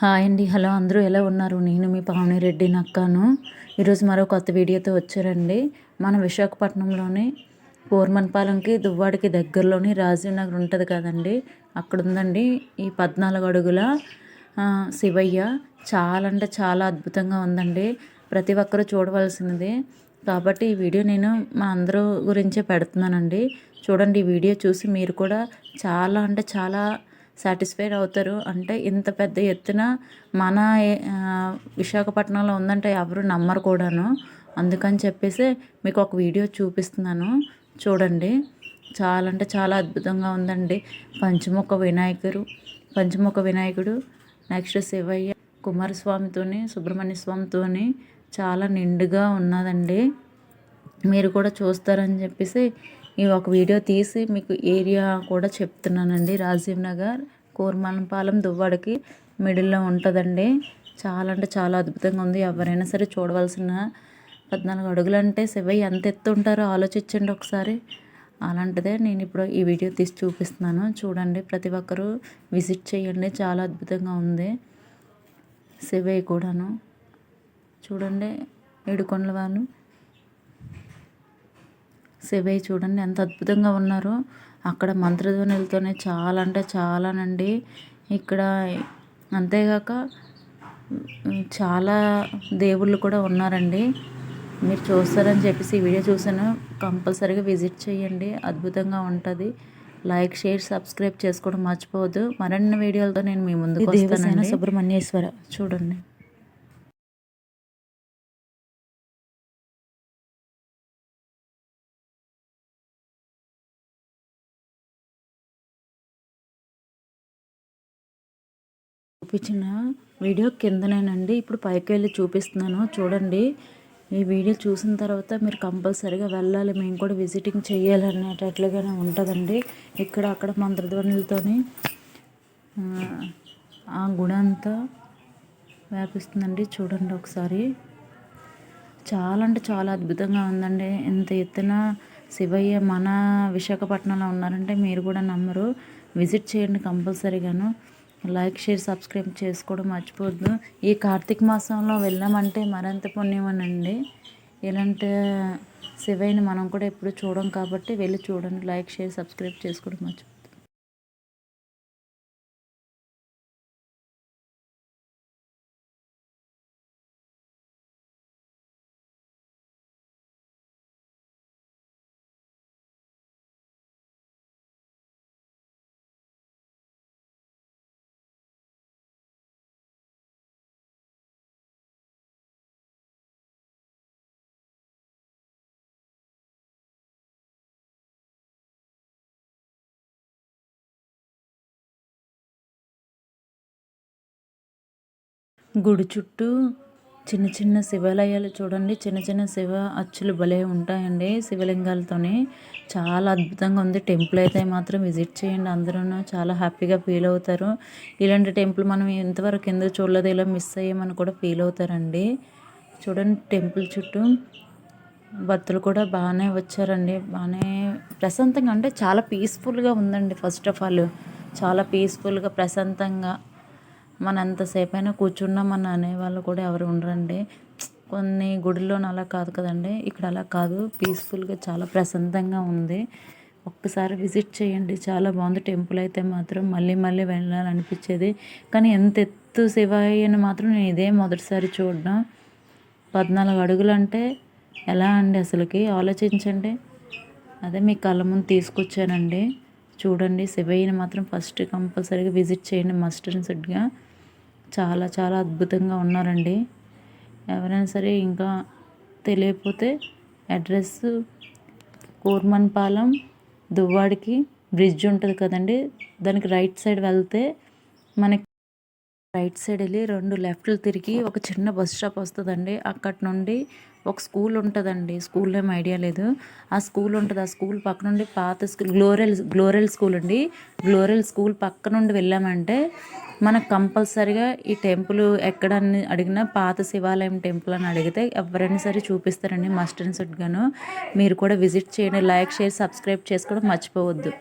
Hi అండి. Hello అందరూ ఎలా ఉన్నారు? నేను మీ పావని రెడ్డి నక్కాను. ఈరోజు మరో కొత్త వీడియోతో వచ్చారండి. మన విశాఖపట్నంలోని పూర్మన్పాలెంకి దువ్వాడికి దగ్గరలోని రాజీవ్ నగర్ ఉంటుంది కదండి. అక్కడ ఉందండి ఈ పద్నాలుగు అడుగుల శివయ్య. చాలా అంటే చాలా అద్భుతంగా ఉందండి. ప్రతి ఒక్కరూ చూడవలసినది. కాబట్టి ఈ వీడియో నేను మా అందరూ గురించే పెడుతున్నానండి. చూడండి ఈ వీడియో చూసి మీరు కూడా చాలా అంటే చాలా సాటిస్ఫైడ్ అవుతారు. అంటే ఇంత పెద్ద ఎత్తున మన విశాఖపట్నంలో ఉందంటే ఎవరు నమ్మరు కూడాను. అందుకని చెప్పేసి మీకు ఒక వీడియో చూపిస్తున్నాను. చూడండి. చాలా అంటే చాలా అద్భుతంగా ఉందండి. పంచముఖ వినాయకుడు పంచముఖ వినాయకుడు నెక్స్ట్ శివయ్య కుమారస్వామితోని సుబ్రహ్మణ్య స్వామితోని చాలా నిండుగా ఉన్నదండి. మీరు కూడా చూస్తారని చెప్పేసి ఈ ఒక వీడియో తీసి మీకు ఏరియా కూడా చెప్తున్నానండి. రాజీవ్ నగర్ కూర్మనపాలెం దువ్వాడకి మిడిల్లో ఉంటుందండి. చాలా అంటే చాలా అద్భుతంగా ఉంది. ఎవరైనా సరే చూడవలసిన పద్నాలుగు అడుగులు అంటే శివయ్య ఎంత ఎత్తు ఉంటారో ఆలోచించండి ఒకసారి. అలాంటిదే నేను ఇప్పుడు ఈ వీడియో తీసి చూపిస్తున్నాను. చూడండి ప్రతి ఒక్కరూ విజిట్ చేయండి. చాలా అద్భుతంగా ఉంది. శివయ్య కూడాను. చూడండి ఏడుకొండల వాళ్ళు శివయ్య చూడండి ఎంత అద్భుతంగా ఉన్నారో. అక్కడ మంత్రధ్వనులతోనే చాలా అంటే చాలానండి. ఇక్కడ అంతేగాక చాలా దేవుళ్ళు కూడా ఉన్నారండి. మీరు చూస్తారని చెప్పేసి ఈ వీడియో చూసాను కంపల్సరీగా విజిట్ చేయండి. అద్భుతంగా ఉంటుంది. లైక్ షేర్ సబ్స్క్రైబ్ చేసుకోవడం మర్చిపోవద్దు. మరిన్ని వీడియోలతో నేను మీ ముందుకు వస్తాను సుబ్రహ్మణ్యేశ్వర. చూడండి. చూపించిన వీడియో కిందనేనండి. ఇప్పుడు పైకి వెళ్ళి చూపిస్తున్నాను. చూడండి. ఈ వీడియో చూసిన తర్వాత మీరు కంపల్సరీగా వెళ్ళాలి. మేము కూడా విజిటింగ్ చేయాలనేటట్లుగానే ఉంటుందండి. ఇక్కడ అక్కడ మంత్రధ్వనులతోని ఆ గుడి అంతా వ్యాపిస్తుందండి. చూడండి ఒకసారి. చాలా అంటే చాలా అద్భుతంగా ఉందండి. ఇంత ఎత్తున శివయ్య మన విశాఖపట్నంలో ఉన్నారంటే మీరు కూడా నమ్మరు. విజిట్ చేయండి కంపల్సరీగాను. లైక్ షేర్ సబ్స్క్రైబ్ చేసుకోవడం మర్చిపోద్దు ఈ కార్తీక మాసంలో వెళ్ళామంటే మరింత పుణ్యమనండి. ఇలాంటి శివయ్యని మనం కూడా ఎప్పుడు చూడం కాబట్టి వెళ్ళి చూడండి. లైక్ షేర్ సబ్స్క్రైబ్ చేసుకోవడం మర్చిపోద్దు గుడి చుట్టూ చిన్న చిన్న శివాలయాలు చూడండి. చిన్న చిన్న శివ అచ్చులు భలే ఉంటాయండి శివలింగాలతోని. చాలా అద్భుతంగా ఉంది. టెంపుల్ అయితే మాత్రం విజిట్ చేయండి. అందరూ చాలా హ్యాపీగా ఫీల్ అవుతారు. ఇలాంటి టెంపుల్ మనం ఇంతవరకు ఎందుకు చూడలేదు? ఇలా మిస్ అయ్యామని కూడా ఫీల్ అవుతారండి. చూడండి టెంపుల్ చుట్టూ. భక్తులు కూడా బాగానే వచ్చారండి. బాగానే ప్రశాంతంగా అంటే చాలా పీస్ఫుల్గా ఉందండి ఫస్ట్ ఆఫ్ ఆల్. చాలా పీస్ఫుల్గా ప్రశాంతంగా. మనం ఎంతసేపు అయినా కూర్చున్నామని అనేవాళ్ళు కూడా ఎవరు ఉండరండి. కొన్ని గుడిలో అలా కాదు కదండి. ఇక్కడ అలా కాదు. పీస్ఫుల్గా చాలా ప్రశాంతంగా ఉంది. ఒక్కసారి విజిట్ చేయండి. చాలా బాగుంది. టెంపుల్ అయితే మాత్రం మళ్ళీ మళ్ళీ వెళ్ళాలనిపించేది. కానీ ఎంత ఎత్తు శివాయని మాత్రం నేను ఇదే మొదటిసారి చూడడం. పద్నాలుగు అడుగులు అంటే ఎలా అండి అసలుకి? ఆలోచించండి. అదే మీ కళ్ళ ముందు తీసుకొచ్చానండి. చూడండి శివయ్యని మాత్రం ఫస్ట్ కంపల్సరీగా విజిట్ చేయండి మస్ట్ అండ్ సెట్గా చాలా చాలా అద్భుతంగా ఉన్నారండి. ఎవరైనా సరే ఇంకా తెలియకపోతే అడ్రస్ కూర్మన్పాలెం దువ్వాడికి బ్రిడ్జ్ ఉంటుంది కదండి. దానికి రైట్ సైడ్ వెళ్తే మనకి రైట్ సైడ్ వెళ్ళి రెండు లెఫ్ట్లు తిరిగి ఒక చిన్న బస్ స్టాప్ వస్తుందండి. అక్కడి నుండి ఒక స్కూల్ ఉంటుందండి. స్కూల్ ఏం ఐడియా లేదు. ఆ స్కూల్ ఉంటుంది. ఆ స్కూల్ పక్క నుండి పాత స్కూల్ గ్లోరల్ గ్లోరల్ స్కూల్ అండి. గ్లోరల్ స్కూల్ పక్క నుండి వెళ్ళామంటే మనకు కంపల్సరిగా ఈ టెంపుల్ ఎక్కడని అడిగినా పాత శివాలయం టెంపుల్ అని అడిగితే ఎవరైనా సరే చూపిస్తారండి. మస్ట్ అండ్ సుడ్గాను మీరు కూడా విజిట్ చేయండి. లైక్ షేర్ సబ్స్క్రైబ్ చేసుకోవడం మర్చిపోవద్దు.